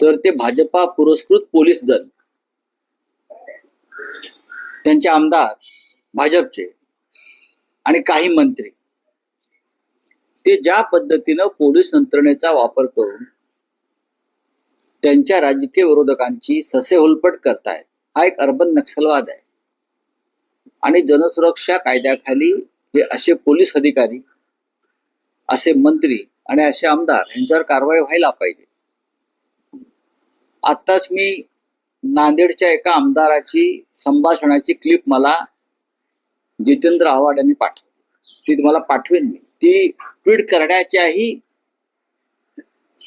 तर ते भाजपा पुरस्कृत पोलीस दल. त्यांचे आमदार भाजपचे आणि काही मंत्री. ते ज्या पद्धतीनं पोलीस यंत्रणेचा वापर करून त्यांच्या राजकीय विरोधकांची ससे हुलपट करतायत हा एक अर्बन नक्षलवाद आहे. आणि जनसुरक्षा कायद्याखाली हे असे पोलीस अधिकारी असे मंत्री आणि असे आमदार यांच्यावर कारवाई व्हायला पाहिजे. आत्ताच मी नांदेडच्या एका आमदाराची संभाषणाची क्लिप मला जितेंद्र आव्हाड यांनी पाठवली. ती तुम्हाला पाठवेन मी. ती ट्विट करण्याच्याही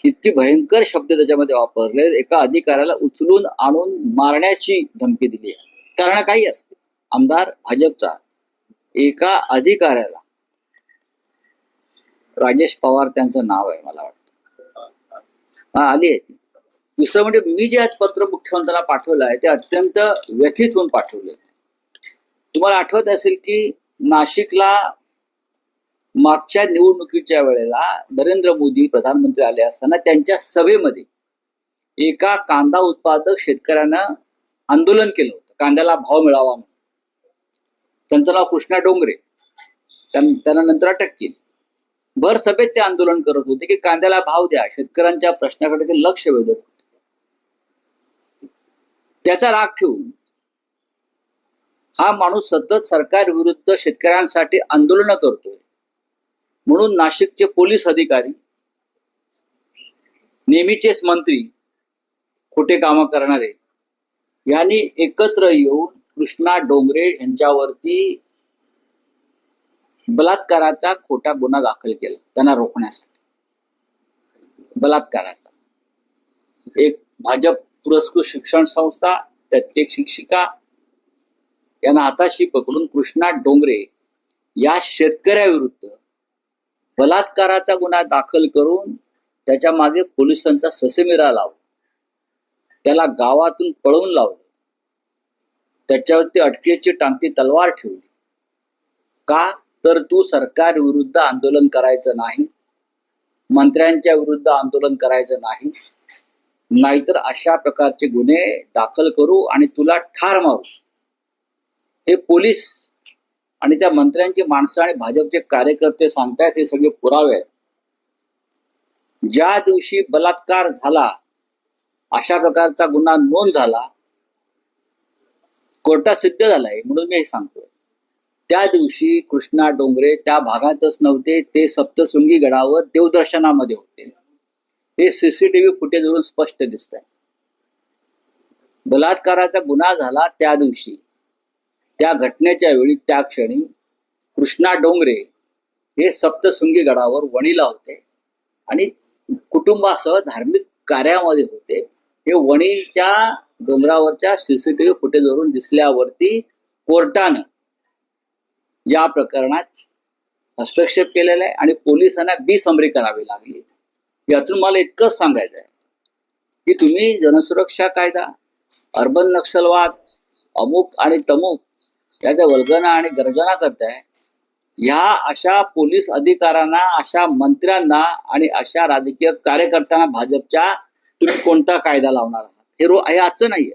इतकी भयंकर शब्द त्याच्यामध्ये वापरले एका अधिकाऱ्याला उचलून आणून मारण्याची धमकी दिली आहे. कारण काही असते. आमदार भाजपचा एका अधिकाऱ्याला राजेश पवार त्यांचं नाव आहे मला वाटतं. हा आली आहे ती. दुसरं म्हणजे मी जे आज पत्र मुख्यमंत्र्यांना पाठवलं आहे ते अत्यंत व्यथित होऊन पाठवले तुम्हाला आठवत असेल की नाशिकला मागच्या निवडणुकीच्या वेळेला नरेंद्र मोदी प्रधानमंत्री आले असताना त्यांच्या सभेमध्ये एका कांदा उत्पादक शेतकऱ्यानं आंदोलन केलं होतं. कांद्याला भाव मिळावा म्हणून. त्यांचं नाव कृष्णा डोंगरे. त्यांना नंतर अटक केली. भर सभेत ते आंदोलन करत होते की कांद्याला भाव द्या. शेतकऱ्यांच्या प्रश्नाकडे ते लक्ष वेधत त्याचा राग ठेवून. हा माणूस सतत सरकार विरुद्ध शेतकऱ्यांसाठी आंदोलन करतोय. म्हणून नाशिकचे पोलीस अधिकारी नेहमीचेच मंत्री खोटे कामं करणारे यांनी एकत्र येऊन कृष्णा डोंगरे यांच्यावरती बलात्काराचा खोटा गुन्हा दाखल केला त्यांना रोखण्यासाठी. बलात्काराचा. एक भाजप पुरस्कृत शिक्षण संस्था त्यातली एक शिक्षिका. यांना हाताशी पकडून कृष्णा डोंगरे या शेतकऱ्याविरुद्ध बलात्काराचा गुन्हा दाखल करून त्याच्यामागे पोलिसांचा ससेमिरा लावला. त्याला गावातून पळवून लावलं. त्याच्यावरती अटकेची टांगती तलवार ठेवली. का तर तू सरकार विरुद्ध आंदोलन करायचं नाही? मंत्र्यांच्या विरुद्ध आंदोलन करायचं नाही? नाहीतर अशा प्रकारचे गुन्हे दाखल करू आणि तुला ठार मारू. हे पोलीस आणि त्या मंत्र्यांची माणसं आणि भाजपचे कार्यकर्ते सांगतायत हे सगळे पुरावे आहेत. ज्या दिवशी बलात्कार झाला अशा प्रकारचा गुन्हा नोंद झाला कोर्टात सिद्ध झालाय म्हणून मी हे सांगतोय. त्या दिवशी कृष्णा डोंगरे त्या भागातच नव्हते ते सप्तशृंगी गडावर देवदर्शनामध्ये होते. हे सीसीटीव्ही फुटेजवरून स्पष्ट दिसत आहे बलात्काराचा गुन्हा झाला त्या दिवशी. त्या घटनेच्या वेळी त्या क्षणी कृष्णा डोंगरे हे सप्तशृंगी गडावर वणीला होते आणि कुटुंबासह धार्मिक कार्यामध्ये होते. हे वणीच्या डोंगरावरच्या सीसीटीव्ही फुटेजवरून दिसल्यावरती कोर्टानं या प्रकरणात हस्तक्षेप केलेला आहे आणि पोलिसांना बी समरी करावी लागली. यातून मला इतकंच सांगायचं आहे की तुम्ही जनसुरक्षा कायदा अर्बन नक्षलवाद अमुक आणि तमुक याच्या वल्गना आणि गर्जना करताय ह्या अशा पोलीस अधिकाऱ्यांना अशा मंत्र्यांना आणि अशा राजकीय कार्यकर्त्यांना भाजपच्या तुम्ही कोणता कायदा लावणार आहात? हे रो हे आजचं नाहीये.